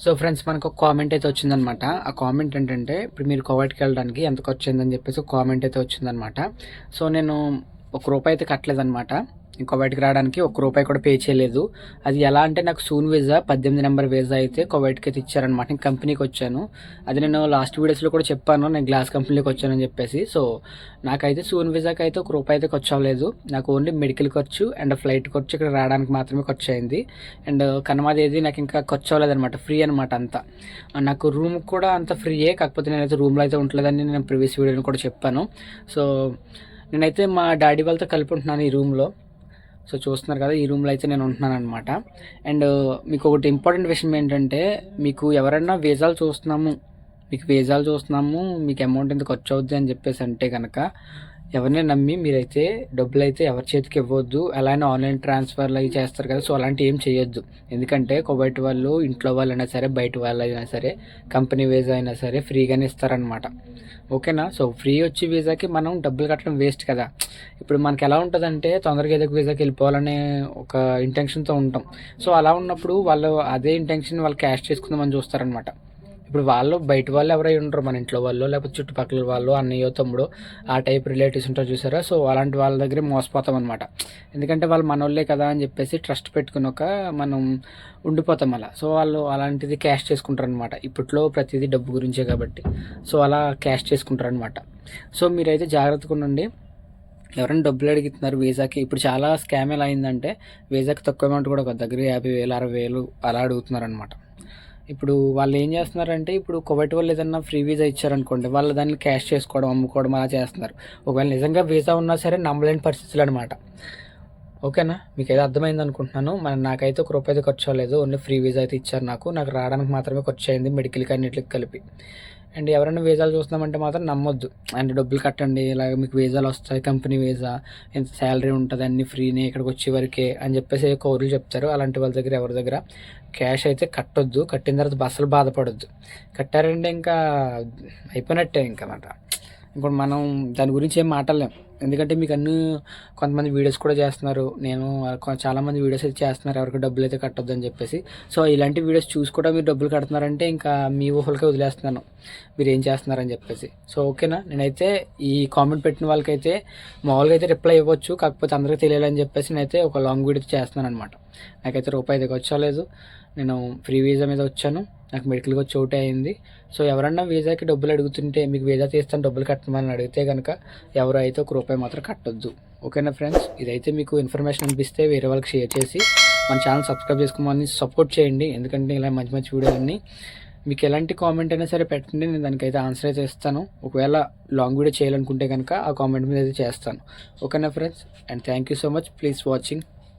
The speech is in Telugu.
సో ఫ్రెండ్స్ మనకు ఒక కామెంట్ అయితే వచ్చిందనమాట ఆ కామెంట్ ఏంటంటే ఇప్పుడు మీరు కోవిడ్కి వెళ్ళడానికి ఎంత ఖర్చు అయిందని చెప్పేసి ఒక కామెంట్ అయితే వచ్చిందనమాట సో నేను ఒక రూపాయి అయితే కట్టలేదనమాట కోవైట్కి రావడానికి ఒక రూపాయి కూడా పే చేయలేదు. అది ఎలా అంటే నాకు సూన్ వీజా పద్దెనిమిది నెంబర్ వీజా అయితే కోవైట్కి అయితే ఇచ్చారనమాట నేను కంపెనీకి వచ్చాను. అది నేను లాస్ట్ వీడియోస్లో కూడా చెప్పాను. నేను గ్లాస్ కంపెనీకి వచ్చానని చెప్పేసి. సో నాకైతే సూన్ వీజాకి అయితే ఒక రూపాయి అయితే ఖర్చు అవ్వలేదు. నాకు ఓన్లీ మెడికల్ ఖర్చు అండ్ ఫ్లైట్ ఖర్చు ఇక్కడ రావడానికి మాత్రమే ఖర్చు అయింది. అండ్ కనమాదేది ఏది నాకు ఇంకా ఖర్చు అవ్వలేదన్నమాట. ఫ్రీ అనమాట అంతా. నాకు రూమ్ కూడా అంత ఫ్రీయే కాకపోతే నేనైతే రూమ్లో అయితే ఉండలేదని నేను ప్రీవియస్ వీడియోని కూడా చెప్పాను. సో నేనైతే మా డాడీ వాళ్ళతో కలిపి ఉంటున్నాను ఈ రూమ్లో సో చూస్తున్నారు కదా ఈ రూమ్లో అయితే నేను ఉంటున్నాను అనమాట అండ్ మీకు ఒకటి ఇంపార్టెంట్ విషయం ఏంటంటే మీకు ఎవరైనా వీసాలు చూస్తున్నాము మీకు వీసాలు చూస్తున్నాము మీకు అమౌంట్ ఎంత ఖర్చు అవుద్ది అని చెప్పేసి అంటే కనుక ఎవరిని నమ్మి మీరైతే డబ్బులు అయితే ఎవరి చేతికి ఇవ్వద్దు. అలానే ఆన్లైన్ ట్రాన్స్ఫర్లు అవి చేస్తారు కదా సో అలాంటివి ఏం చేయొద్దు. ఎందుకంటే బయట వాళ్ళు ఇంట్లో వాళ్ళైనా సరే బయట వాళ్ళు అయినా సరే కంపెనీ వీజా అయినా సరే ఫ్రీగానే ఇస్తారనమాట ఓకేనా? సో ఫ్రీ వచ్చి వీజాకి మనం డబ్బులు కట్టడం వేస్ట్ కదా. ఇప్పుడు మనకి ఎలా ఉంటుందంటే తొందరగా ఏదో వీజాకి వెళ్ళిపోవాలనే ఒక ఇంటెన్షన్తో ఉంటాం. సో అలా ఉన్నప్పుడు వాళ్ళు అదే ఇంటెన్షన్ వాళ్ళు క్యాష్ చేసుకుందామని చూస్తారనమాట ఇప్పుడు వాళ్ళు బయట వాళ్ళు ఎవరై ఉంటారు మన ఇంట్లో వాళ్ళు లేకపోతే చుట్టుపక్కల వాళ్ళు అన్నయ్యో తమ్ముడు ఆ టైప్ రిలేటివ్స్ ఉంటారు చూసారా? సో అలాంటి వాళ్ళ దగ్గర మోసపోతాం అనమాట ఎందుకంటే వాళ్ళు మనోళ్ళే కదా అని చెప్పేసి ట్రస్ట్ పెట్టుకుని ఒక మనం ఉండిపోతాం అలా. సో వాళ్ళు అలాంటిది క్యాష్ చేసుకుంటారు అనమాట ఇప్పట్లో ప్రతిదీ డబ్బు గురించే కాబట్టి. సో అలా క్యాష్ చేసుకుంటారు అనమాట సో మీరైతే జాగ్రత్తగా ఉండండి. ఎవరైనా డబ్బులు అడుగుతున్నారు వీసాకి ఇప్పుడు చాలా స్కామ్ ఎలా అయిందంటే వీసాకి తక్కువ అమౌంట్ కూడా ఒక దగ్గర యాభై వేలు అరవై వేలు అలా అడుగుతున్నారు అనమాట ఇప్పుడు వాళ్ళు ఏం చేస్తున్నారంటే ఇప్పుడు కోవిడ్ వాళ్ళు ఏదన్నా ఫ్రీ వీసా ఇచ్చారనుకోండి వాళ్ళు దాన్ని క్యాష్ చేసుకోవడం అమ్ముకోవడం అలా చేస్తున్నారు. ఒకవేళ నిజంగా వీసా ఉన్నా సరే నమ్మలేని పరిస్థితులు అనమాట ఓకేనా? మీకు ఏదో అర్థమైంది అనుకుంటున్నాను. మన నాకైతే ఒక రూపాయి ఖర్చు అవ్వలేదు. ఓన్లీ ఫ్రీ వీసా అయితే ఇచ్చారు నాకు. నాకు రావడానికి మాత్రమే ఖర్చు అయింది మెడికల్కి అన్నిటికి కలిపి. అండ్ ఎవరైనా వీజాలు చూస్తున్నామంటే మాత్రం నమ్మొద్దు. అండ్ డబ్బులు కట్టండి ఇలాగ మీకు వీజాలు వస్తాయి కంపెనీ వీజా ఎంత శాలరీ ఉంటుంది అన్ని ఫ్రీనే ఇక్కడికి వచ్చే వరకే అని చెప్పేసి కౌరులు చెప్తారు. అలాంటి వాళ్ళ దగ్గర ఎవరి దగ్గర క్యాష్ అయితే కట్టొద్దు. కట్టిన తర్వాత బస్సులు బాధపడొద్దు. కట్టారంటే ఇంకా అయిపోయినట్టే ఇంకా అన్నమాట. ఇప్పుడు మనం దాని గురించి ఏం మాట్లాడలేం. ఎందుకంటే మీకు అన్ని కొంతమంది వీడియోస్ కూడా చేస్తున్నారు. నేను చాలామంది వీడియోస్ అయితే చేస్తున్నారు. ఎవరికి డబ్బులు అయితే కట్టొద్దు అని చెప్పేసి. సో ఇలాంటి వీడియోస్ చూసి కూడా మీరు డబ్బులు కడుతున్నారంటే ఇంకా మీ ఊహలకే వదిలేస్తున్నాను. మీరు ఏం చేస్తున్నారని చెప్పేసి. సో ఓకేనా? నేనైతే ఈ కామెంట్ పెట్టిన వాళ్ళకైతే మామూలుగా అయితే రిప్లై ఇవ్వచ్చు. కాకపోతే అందరికీ తెలియాలని చెప్పేసి నేనైతే ఒక లాంగ్ వీడియో చేస్తున్నాను అనమాట నాకైతే రూపాయి దగ్గర వచ్చలేదు నేను ఫ్రీ వీజా మీద వచ్చాను. నాకు మెడికల్గా చోటు అయింది. సో ఎవరన్నా వీజాకి డబ్బులు అడుగుతుంటే మీకు వీజా తీస్తాను డబ్బులు కట్టమని అడిగితే కనుక ఎవరు అయితే ఒక రూపాయి మాత్రం కట్టొద్దు. ఓకేనా ఫ్రెండ్స్? ఇదైతే మీకు ఇన్ఫర్మేషన్ అనిపిస్తే వేరే వాళ్ళకి షేర్ చేసి మన ఛానల్ సబ్స్క్రైబ్ చేసుకోమని సపోర్ట్ చేయండి. ఎందుకంటే ఇలా మంచి మంచి వీడియోలన్నీ మీకు ఎలాంటి కామెంట్ అయినా సరే పెట్టండి. నేను దానికైతే ఆన్సర్ అయితే ఇస్తాను. ఒకవేళ లాంగ్ వీడియో చేయాలనుకుంటే కనుక ఆ కామెంట్ మీద అయితే చేస్తాను. ఓకేనా friends? And thank you so much. Please watching.